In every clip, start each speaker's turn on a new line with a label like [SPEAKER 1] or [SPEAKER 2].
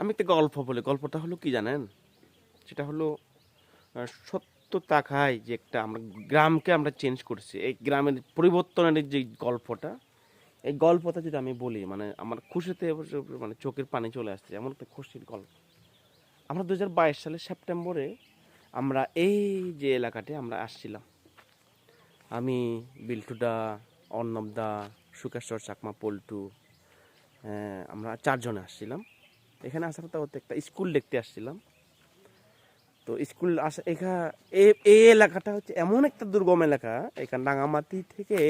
[SPEAKER 1] আমি একটা গল্প বলি গল্পটা হলো কি জানেন সেটা হলো সত্য তাকায় যে একটা আমরা গ্রামকে আমরা চেঞ্জ করছি এই গ্রামের পরিবর্তনের যে গল্পটা এই গল্পটা যদি আমি বলি মানে আমার খুশিতে মানে চোখের পানি চলে আসছে এমন একটা খুশির গল্প আমরা দু সালের সেপ্টেম্বরে আমরা এই যে এলাকাতে আমরা আসছিলাম আমি বিল্টুদা অর্ণবদা সুকেশ্বর চাকমা পল্টু আমরা চারজনে আসছিলাম এখানে আসার তাও একটা স্কুল দেখতে আসছিলাম তো স্কুল আসা এখা এই এলাকাটা হচ্ছে এমন একটা দুর্গম এলাকা এখানে রাঙামাটি থেকে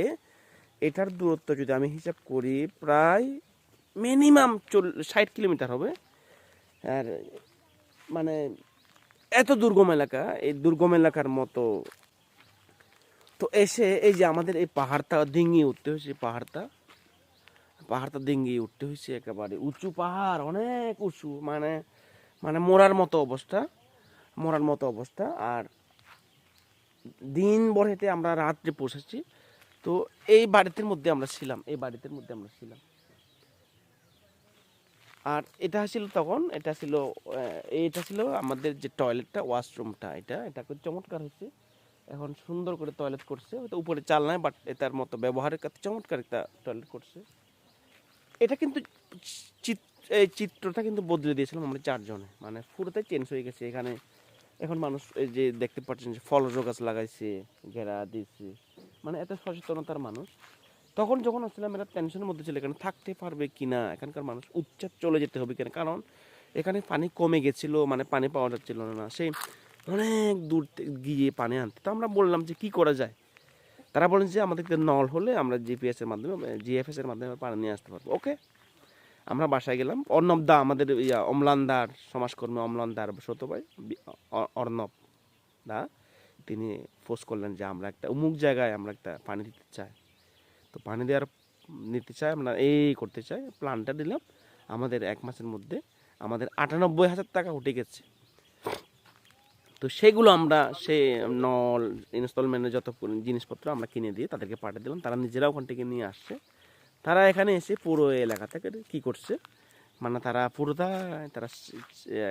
[SPEAKER 1] এটার দূরত্ব যদি আমি হিসাব করি প্রায় মিনিমাম চল ষাট কিলোমিটার হবে আর মানে এত দুর্গম এলাকা এই দুর্গম এলাকার মতো তো এসে এই যে আমাদের এই পাহাড়টা ডিঙিয়ে উঠতে হয়েছে পাহাড়টা পাহাড়টা ডিঙ্গিয়ে উঠতে হয়েছে একেবারে উঁচু পাহাড় অনেক উঁচু মানে মানে মরার মতো অবস্থা মরার মতো অবস্থা আর দিন বড়েতে আমরা রাত্রে পৌঁছেছি তো এই বাড়িতে মধ্যে আমরা ছিলাম এই বাড়িতে মধ্যে আমরা ছিলাম আর এটা ছিল তখন এটা ছিল এটা ছিল আমাদের যে টয়লেটটা ওয়াশরুমটা এটা এটা খুব চমৎকার হয়েছে এখন সুন্দর করে টয়লেট করছে হয়তো উপরে চাল নাই বাট এটার মতো ব্যবহারের কাছে চমৎকার একটা টয়লেট করছে এটা কিন্তু এই চিত্রটা কিন্তু বদলে দিয়েছিলাম আমরা চারজনে মানে পুরোটাই চেঞ্জ হয়ে গেছে এখানে এখন মানুষ এই যে দেখতে পাচ্ছেন যে ফল গাছ লাগাইছে ঘেরা দিয়েছে মানে এত সচেতনতার মানুষ তখন যখন আসছিলাম এরা টেনশনের মধ্যে ছিল এখানে থাকতে পারবে কি না এখানকার মানুষ উচ্চাত চলে যেতে হবে কেন কারণ এখানে পানি কমে গেছিল মানে পানি পাওয়া যাচ্ছিল না সেই অনেক দূর গিয়ে পানি আনতে তো আমরা বললাম যে কি করা যায় তারা বলেন যে আমাদেরকে নল হলে আমরা এর মাধ্যমে মানে এর মাধ্যমে পানি নিয়ে আসতে পারবো ওকে আমরা বাসায় গেলাম অর্ণব দা আমাদের ইয়া অমলানদার সমাজকর্মী অমলানদার সত্য ভাই অর্ণব দা তিনি ফোর্স করলেন যে আমরা একটা অমুক জায়গায় আমরা একটা পানি দিতে চাই তো পানি দেওয়ার নিতে চাই আমরা এই করতে চাই প্ল্যানটা দিলাম আমাদের এক মাসের মধ্যে আমাদের আটানব্বই হাজার টাকা উঠে গেছে তো সেগুলো আমরা সে নল ইনস্টলমেন্টের যত জিনিসপত্র আমরা কিনে দিয়ে তাদেরকে পাঠিয়ে দিলাম তারা নিজেরা ওখান থেকে নিয়ে আসছে তারা এখানে এসে পুরো এলাকা থেকে কী করছে মানে তারা পুরোটা তারা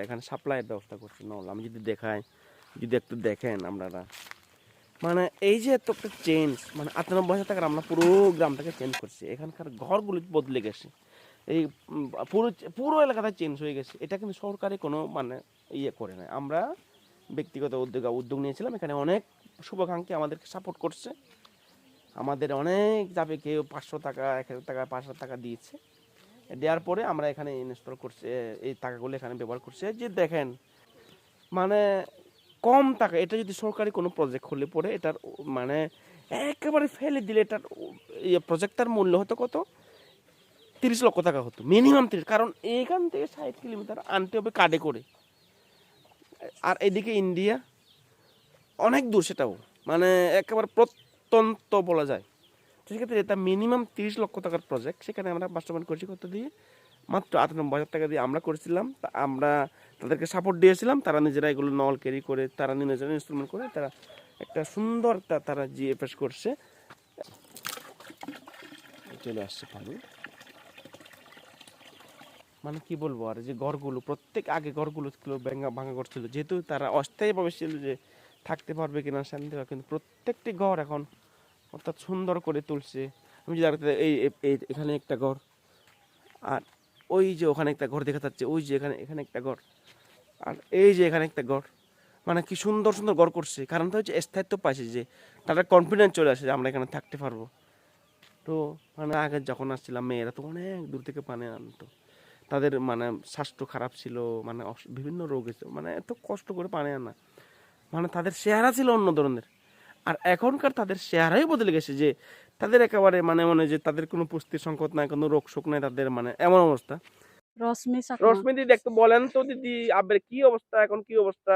[SPEAKER 1] এখানে সাপ্লাইয়ের ব্যবস্থা করছে নল আমি যদি দেখাই যদি একটু দেখেন আপনারা মানে এই যে এত একটা চেঞ্জ মানে আটানব্বই হাজার টাকার আমরা পুরো গ্রামটাকে চেঞ্জ করছি এখানকার ঘরগুলি বদলে গেছে এই পুরো পুরো এলাকাটা চেঞ্জ হয়ে গেছে এটা কিন্তু সরকারি কোনো মানে ইয়ে করে না আমরা ব্যক্তিগত উদ্যোগ উদ্যোগ নিয়েছিলাম এখানে অনেক শুভাকাঙ্ক্ষী আমাদেরকে সাপোর্ট করছে আমাদের অনেক যাবে কেউ পাঁচশো টাকা এক হাজার টাকা পাঁচ হাজার টাকা দিয়েছে দেওয়ার পরে আমরা এখানে ইনস্টল করছি এই টাকাগুলো এখানে ব্যবহার করছি যে দেখেন মানে কম টাকা এটা যদি সরকারি কোনো প্রজেক্ট খুলে পড়ে এটার মানে একেবারে ফেলে দিলে এটার প্রজেক্টটার মূল্য হতো কত তিরিশ লক্ষ টাকা হতো মিনিমাম তিরিশ কারণ এখান থেকে ষাট কিলোমিটার আনতে হবে কার্ডে করে আর এদিকে ইন্ডিয়া অনেক দূর সেটাও মানে একেবারে প্রত্যন্ত বলা যায় তো সেক্ষেত্রে এটা মিনিমাম তিরিশ লক্ষ টাকার প্রজেক্ট সেখানে আমরা বাস্তবায়ন করেছি কত দিয়ে মাত্র আটানব্বই হাজার টাকা দিয়ে আমরা করেছিলাম তা আমরা তাদেরকে সাপোর্ট দিয়েছিলাম তারা নিজেরা এগুলো নল ক্যারি করে তারা নিজেরা ইনস্টলমেন্ট করে তারা একটা সুন্দর তারা জিএফএস করছে চলে আসছে পানি মানে কি বলবো আর যে ঘরগুলো প্রত্যেক আগে ঘরগুলো ছিল ব্যাঙ্গা ভাঙা করছিল যেহেতু তারা অস্থায়ীভাবে ছিল যে থাকতে পারবে কিনা শান্তি কিন্তু প্রত্যেকটি ঘর এখন অর্থাৎ সুন্দর করে তুলছে আমি যদি এই এখানে একটা ঘর আর ওই যে ওখানে একটা ঘর দেখা যাচ্ছে ওই যে এখানে এখানে একটা ঘর আর এই যে এখানে একটা ঘর মানে কি সুন্দর সুন্দর ঘর করছে তো হচ্ছে স্থায়িত্ব পাইছে যে তারা কনফিডেন্স চলে আসে যে আমরা এখানে থাকতে পারবো তো মানে আগে যখন আসছিলাম মেয়েরা তো অনেক দূর থেকে পানি আনতো তাদের মানে স্বাস্থ্য খারাপ ছিল মানে বিভিন্ন রোগে মানে এত কষ্ট করে পানি আনা মানে তাদের চেহারা ছিল অন্য ধরনের আর এখনকার তাদের চেহারাই বদলে গেছে যে তাদের একেবারে মানে মনে যে তাদের কোনো পুষ্টির সংকট নাই কোনো রোগ শোক নাই তাদের মানে এমন অবস্থা
[SPEAKER 2] রশ্মি রশ্মি
[SPEAKER 1] দিদি একটু বলেন তো দিদি আবের কি অবস্থা এখন কি অবস্থা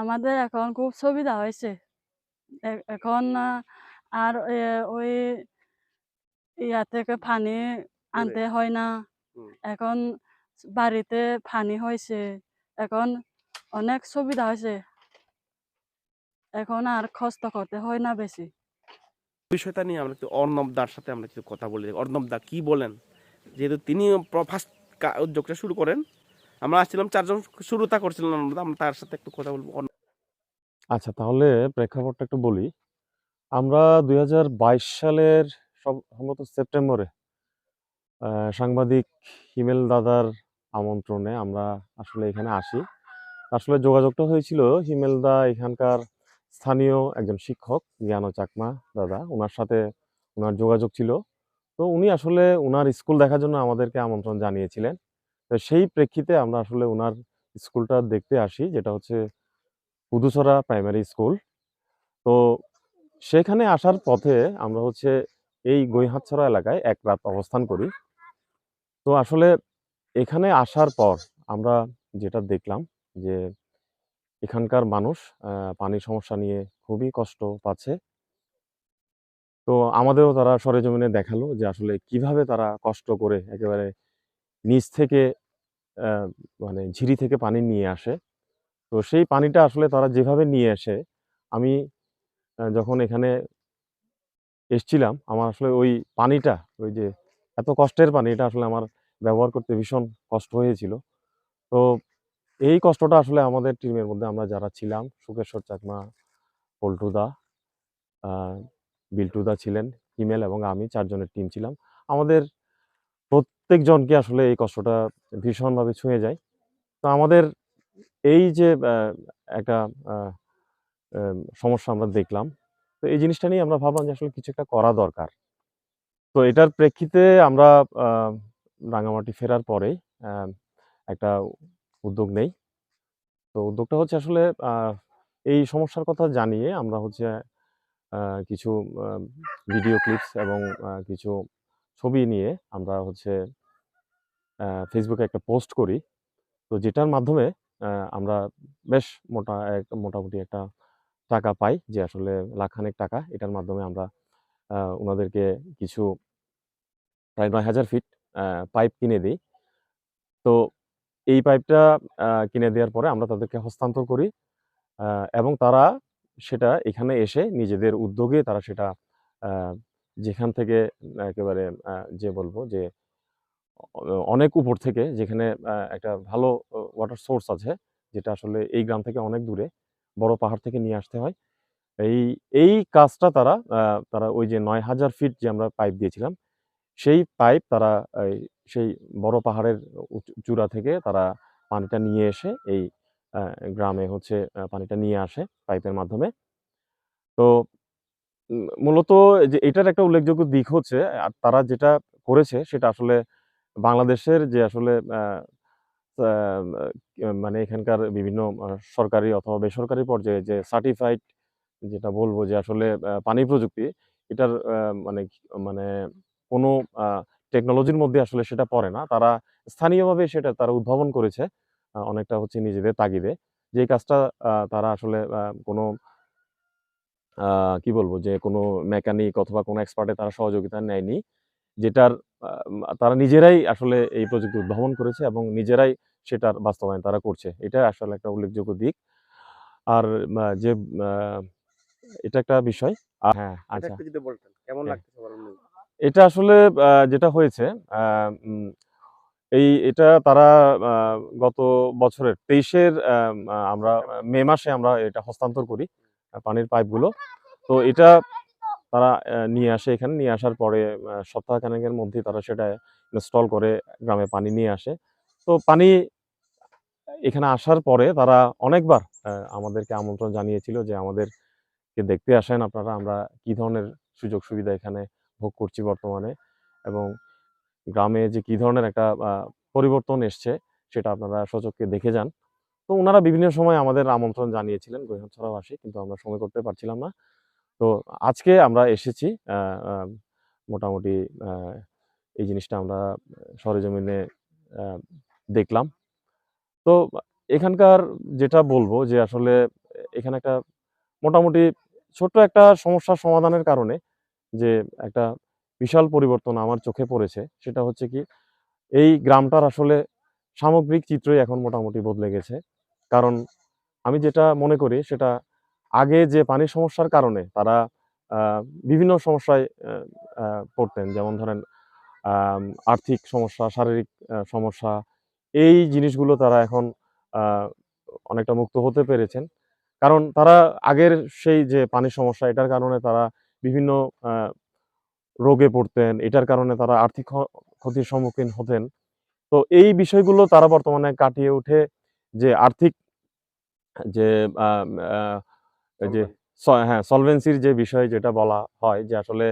[SPEAKER 3] আমাদের এখন খুব সুবিধা হয়েছে এখন আর ওই ইয়া থেকে পানি আনতে হয় না এখন বাড়িতে পানি হয়েছে এখন অনেক সুবিধা হয়েছে এখন আর কষ্ট করতে হয় না বেশি
[SPEAKER 1] বিষয়টা নিয়ে আমরা একটু অর্ণব দার সাথে আমরা কিছু কথা বলি অর্ণব দা কি বলেন যেহেতু তিনি ফার্স্ট উদ্যোগটা শুরু করেন আমরা আসছিলাম চারজন তা করছিলাম আমরা তার সাথে একটু কথা বলবো
[SPEAKER 4] আচ্ছা তাহলে প্রেক্ষাপটটা একটু বলি আমরা দুই সালের সব সম্ভবত সেপ্টেম্বরে সাংবাদিক হিমেল দাদার আমন্ত্রণে আমরা আসলে এখানে আসি আসলে যোগাযোগটা হয়েছিল হিমেল দা এখানকার স্থানীয় একজন শিক্ষক জ্ঞানো চাকমা দাদা ওনার সাথে ওনার যোগাযোগ ছিল তো উনি আসলে ওনার স্কুল দেখার জন্য আমাদেরকে আমন্ত্রণ জানিয়েছিলেন তো সেই প্রেক্ষিতে আমরা আসলে ওনার স্কুলটা দেখতে আসি যেটা হচ্ছে পুদুসরা প্রাইমারি স্কুল তো সেখানে আসার পথে আমরা হচ্ছে এই গৈহাতছড়া এলাকায় এক রাত অবস্থান করি তো আসলে এখানে আসার পর আমরা যেটা দেখলাম যে এখানকার মানুষ পানি সমস্যা নিয়ে খুবই কষ্ট পাচ্ছে তো আমাদেরও তারা সরেজমিনে দেখালো যে আসলে কিভাবে তারা কষ্ট করে একেবারে নিচ থেকে মানে ঝিরি থেকে পানি নিয়ে আসে তো সেই পানিটা আসলে তারা যেভাবে নিয়ে আসে আমি যখন এখানে এসছিলাম আমার আসলে ওই পানিটা ওই যে এত কষ্টের পানি এটা আসলে আমার ব্যবহার করতে ভীষণ কষ্ট হয়েছিল তো এই কষ্টটা আসলে আমাদের টিমের মধ্যে আমরা যারা ছিলাম সুকেশ্বর চাকমা পল্টুদা বিল্টুদা ছিলেন হিমেল এবং আমি চারজনের টিম ছিলাম আমাদের প্রত্যেকজনকে আসলে এই কষ্টটা ভীষণভাবে ছুঁয়ে যায় তো আমাদের এই যে একটা সমস্যা আমরা দেখলাম তো এই জিনিসটা নিয়ে আমরা ভাবলাম যে আসলে কিছু একটা করা দরকার তো এটার প্রেক্ষিতে আমরা রাঙামাটি ফেরার পরেই একটা উদ্যোগ নেই তো উদ্যোগটা হচ্ছে আসলে এই সমস্যার কথা জানিয়ে আমরা হচ্ছে কিছু ভিডিও ক্লিপস এবং কিছু ছবি নিয়ে আমরা হচ্ছে ফেসবুকে একটা পোস্ট করি তো যেটার মাধ্যমে আমরা বেশ মোটা মোটামুটি একটা টাকা পাই যে আসলে লাখখানেক টাকা এটার মাধ্যমে আমরা ওনাদেরকে কিছু প্রায় নয় হাজার ফিট পাইপ কিনে দিই তো এই পাইপটা কিনে দেওয়ার পরে আমরা তাদেরকে হস্তান্তর করি এবং তারা সেটা এখানে এসে নিজেদের উদ্যোগে তারা সেটা যেখান থেকে একেবারে যে বলবো যে অনেক উপর থেকে যেখানে একটা ভালো ওয়াটার সোর্স আছে যেটা আসলে এই গ্রাম থেকে অনেক দূরে বড় পাহাড় থেকে নিয়ে আসতে হয় এই এই কাজটা তারা তারা ওই যে নয় হাজার ফিট যে আমরা পাইপ দিয়েছিলাম সেই পাইপ তারা সেই বড় পাহাড়ের চূড়া থেকে তারা পানিটা নিয়ে এসে এই গ্রামে হচ্ছে পানিটা নিয়ে আসে পাইপের মাধ্যমে তো মূলত যে এটার একটা উল্লেখযোগ্য দিক হচ্ছে আর তারা যেটা করেছে সেটা আসলে বাংলাদেশের যে আসলে মানে এখানকার বিভিন্ন সরকারি অথবা বেসরকারি পর্যায়ে যে সার্টিফাইড যেটা বলবো যে আসলে পানি প্রযুক্তি এটার মানে মানে কোনো টেকনোলজির মধ্যে আসলে সেটা পড়ে না তারা স্থানীয়ভাবে সেটা তারা উদ্ভাবন করেছে অনেকটা হচ্ছে নিজেদের তাগিদে যে কাজটা তারা আসলে কোনো কি বলবো যে কোনো মেকানিক অথবা কোনো এক্সপার্টে তারা সহযোগিতা নেয়নি যেটার তারা নিজেরাই আসলে এই প্রযুক্তি উদ্ভাবন করেছে এবং নিজেরাই সেটার বাস্তবায়ন তারা করছে এটা আসলে একটা উল্লেখযোগ্য দিক আর যে এটা একটা বিষয় হ্যাঁ আচ্ছা কেমন হ্যাঁ। লাগছে এটা আসলে যেটা হয়েছে এই এটা তারা গত বছরের তেইশের আমরা মে মাসে আমরা এটা হস্তান্তর করি পানির পাইপগুলো তো এটা তারা নিয়ে আসে এখানে নিয়ে আসার পরে সপ্তাহখানেকের মধ্যেই তারা সেটা ইনস্টল করে গ্রামে পানি নিয়ে আসে তো পানি এখানে আসার পরে তারা অনেকবার আমাদেরকে আমন্ত্রণ জানিয়েছিল যে আমাদেরকে দেখতে আসেন আপনারা আমরা কি ধরনের সুযোগ সুবিধা এখানে ভোগ করছি বর্তমানে এবং গ্রামে যে কি ধরনের একটা পরিবর্তন এসছে সেটা আপনারা সচককে দেখে যান তো ওনারা বিভিন্ন সময় আমাদের আমন্ত্রণ জানিয়েছিলেন ছড়াবাসী কিন্তু আমরা সময় করতে পারছিলাম না তো আজকে আমরা এসেছি মোটামুটি এই জিনিসটা আমরা সরেজমিনে দেখলাম তো এখানকার যেটা বলবো যে আসলে এখানে একটা মোটামুটি ছোট্ট একটা সমস্যা সমাধানের কারণে যে একটা বিশাল পরিবর্তন আমার চোখে পড়েছে সেটা হচ্ছে কি এই গ্রামটার আসলে সামগ্রিক চিত্রই এখন মোটামুটি বদলে গেছে কারণ আমি যেটা মনে করি সেটা আগে যে পানির সমস্যার কারণে তারা বিভিন্ন সমস্যায় পড়তেন যেমন ধরেন আর্থিক সমস্যা শারীরিক সমস্যা এই জিনিসগুলো তারা এখন অনেকটা মুক্ত হতে পেরেছেন কারণ তারা আগের সেই যে পানির সমস্যা এটার কারণে তারা বিভিন্ন রোগে পড়তেন এটার কারণে তারা আর্থিক ক্ষতির সম্মুখীন হতেন তো এই বিষয়গুলো তারা বর্তমানে কাটিয়ে উঠে যে আর্থিক যে যে হ্যাঁ সলভেন্সির যে বিষয় যেটা বলা হয় যে আসলে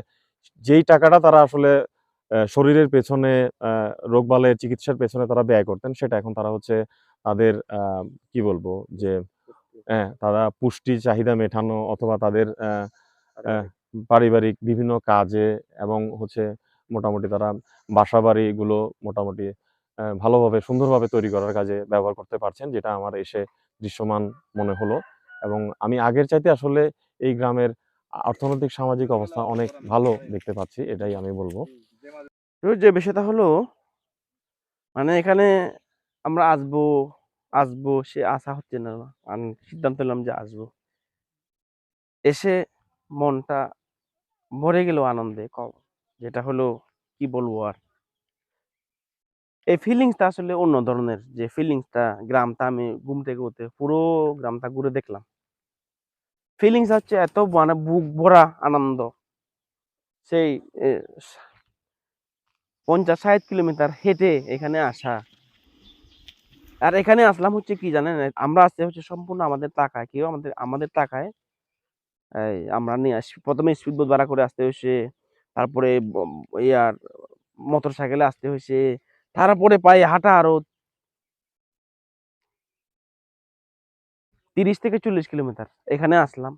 [SPEAKER 4] যেই টাকাটা তারা আসলে শরীরের পেছনে রোগবালের চিকিৎসার পেছনে তারা ব্যয় করতেন সেটা এখন তারা হচ্ছে তাদের কি বলবো যে হ্যাঁ তারা পুষ্টি চাহিদা মেটানো অথবা তাদের পারিবারিক বিভিন্ন কাজে এবং হচ্ছে মোটামুটি তারা বাসা বাড়িগুলো মোটামুটি ভালোভাবে সুন্দরভাবে তৈরি করার কাজে ব্যবহার করতে পারছেন যেটা আমার এসে দৃশ্যমান মনে হলো এবং আমি আগের চাইতে আসলে এই গ্রামের অর্থনৈতিক সামাজিক অবস্থা অনেক ভালো দেখতে পাচ্ছি এটাই আমি বলবো
[SPEAKER 1] যে বিষয়টা হলো মানে এখানে আমরা আসবো আসবো সে আশা হচ্ছে না সিদ্ধান্ত নিলাম যে আসবো এসে মনটা ভরে গেল আনন্দে কম যেটা হলো কি বলবো আর এই ফিলিংসটা আসলে অন্য ধরনের যে ফিলিংসটা গ্রামটা আমি ঘুম থেকে উঠে পুরো গ্রামটা ঘুরে দেখলাম ফিলিংস হচ্ছে এত মানে বুক ভরা আনন্দ সেই পঞ্চাশ ষাট কিলোমিটার হেঁটে এখানে আসা আর এখানে আসলাম হচ্ছে কি জানেন আমরা আসতে হচ্ছে সম্পূর্ণ আমাদের টাকায় কেউ আমাদের আমাদের টাকায় আমরা নিয়ে আসি প্রথমে স্পিড বোট ভাড়া করে আসতে হয়েছে তারপরে ইয়ার মোটর সাইকেলে আসতে হয়েছে তারপরে পায়ে হাঁটা আরো তিরিশ থেকে চল্লিশ কিলোমিটার এখানে আসলাম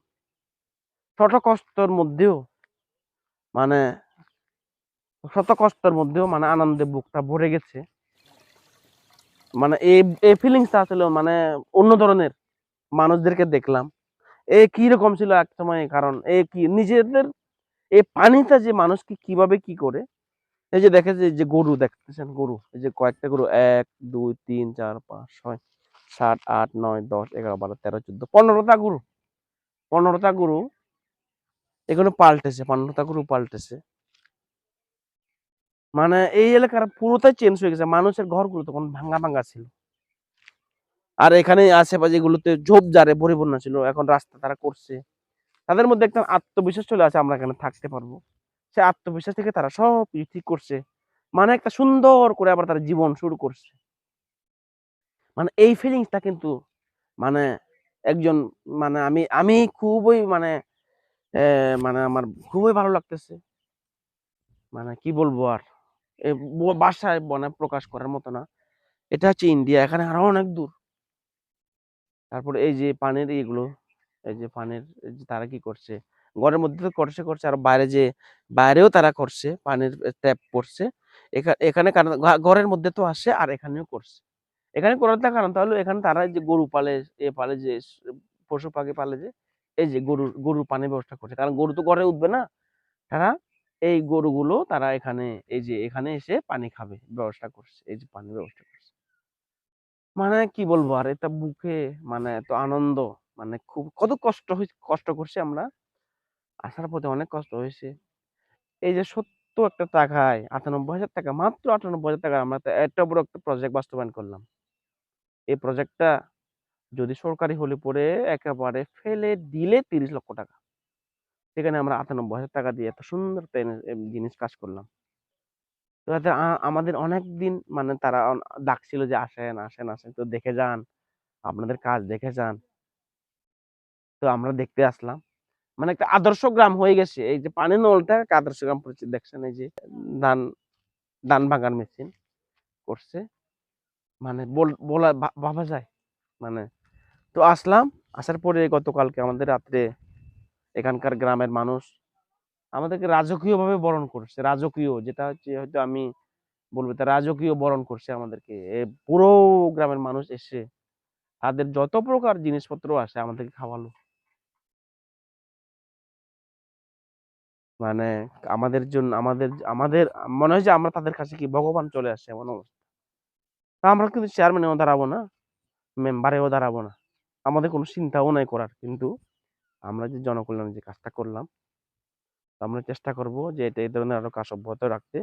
[SPEAKER 1] শত কষ্টর মধ্যেও মানে শত কষ্টর মধ্যেও মানে আনন্দে বুকটা ভরে গেছে মানে এই এই ফিলিংসটা আসলে মানে অন্য ধরনের মানুষদেরকে দেখলাম এ রকম ছিল এক সময় কারণ এ কি নিজেদের এই পানিটা যে মানুষকে কিভাবে কি করে এই যে দেখে যে গরু দেখতেছেন গরু এই যে কয়েকটা গরু এক দুই তিন চার পাঁচ ছয় সাত আট নয় দশ এগারো বারো তেরো চোদ্দ পনেরোটা গরু পনেরোটা গরু এগুলো পাল্টেছে পনেরোটা গরু পাল্টেছে মানে এই এলাকার পুরোটাই চেঞ্জ হয়ে গেছে মানুষের ঘরগুলো তখন ভাঙ্গা ভাঙ্গা ছিল আর এখানে আশেপাশে গুলোতে যারে পরিপূর্ণ ছিল এখন রাস্তা তারা করছে তাদের মধ্যে একটা আত্মবিশ্বাস চলে আসে আমরা এখানে থাকতে পারবো সে আত্মবিশ্বাস থেকে তারা সব কিছু ঠিক করছে মানে একটা সুন্দর করে আবার তারা জীবন শুরু করছে মানে এই ফিলিংসটা কিন্তু মানে একজন মানে আমি আমি খুবই মানে মানে আমার খুবই ভালো লাগতেছে মানে কি বলবো আর বাসায় মানে প্রকাশ করার মতো না এটা হচ্ছে ইন্ডিয়া এখানে আরো অনেক দূর তারপর এই যে পানের এগুলো এই যে পানের তারা কি করছে ঘরের মধ্যে তো করছে করছে আর বাইরে যে বাইরেও তারা করছে পানির ট্যাপ করছে এখানে কারণ ঘরের মধ্যে তো আসে আর এখানেও করছে এখানে করার তার কারণ তাহলে এখানে তারা যে গরু পালে এ পালে যে পশু পাখি পালে যে এই যে গরুর গরুর পানের ব্যবস্থা করছে কারণ গরু তো ঘরে উঠবে না তারা এই গরুগুলো তারা এখানে এই যে এখানে এসে পানি খাবে ব্যবস্থা করছে এই যে পানির ব্যবস্থা মানে কি বলবো আর এটা বুকে মানে এত আনন্দ মানে খুব কত কষ্ট হয়েছে কষ্ট করছি আমরা আসার পথে অনেক কষ্ট হয়েছে এই যে সত্য একটা টাকায় আটানব্বই হাজার টাকা মাত্র আটানব্বই হাজার টাকা আমরা এত বড় একটা প্রজেক্ট বাস্তবায়ন করলাম এই প্রজেক্টটা যদি সরকারি হলে পরে একেবারে ফেলে দিলে তিরিশ লক্ষ টাকা সেখানে আমরা আটানব্বই হাজার টাকা দিয়ে এত সুন্দর জিনিস কাজ করলাম তাদের আমাদের অনেক দিন মানে তারা ডাকছিল যে আসেন আসেন আসেন তো দেখে যান আপনাদের কাজ দেখে যান তো আমরা দেখতে আসলাম মানে একটা আদর্শ গ্রাম হয়ে গেছে এই যে পানি নলটা আদর্শ গ্রাম পরিচিত দেখছেন এই যে ধান ধান ভাঙার মেশিন করছে মানে বলা ভাবা যায় মানে তো আসলাম আসার পরে গতকালকে আমাদের রাত্রে এখানকার গ্রামের মানুষ আমাদেরকে রাজকীয়ভাবে বরণ করছে রাজকীয় যেটা হচ্ছে হয়তো আমি বলবো তা রাজকীয় বরণ করছে আমাদেরকে পুরো গ্রামের মানুষ এসে তাদের যত প্রকার জিনিসপত্র আসে আমাদেরকে খাওয়ালো মানে আমাদের জন্য আমাদের আমাদের মনে হয় যে আমরা তাদের কাছে কি ভগবান চলে আসে এমন অবস্থা আমরা কিন্তু চেয়ারম্যানেও দাঁড়াবো না মেম্বারেও দাঁড়াবো না আমাদের কোনো চিন্তাও নাই করার কিন্তু আমরা যে জনকল্যাণের যে কাজটা করলাম আমরা চেষ্টা করব যে এটা এই ধরনের আরো কাজ অব্যাহত রাখতে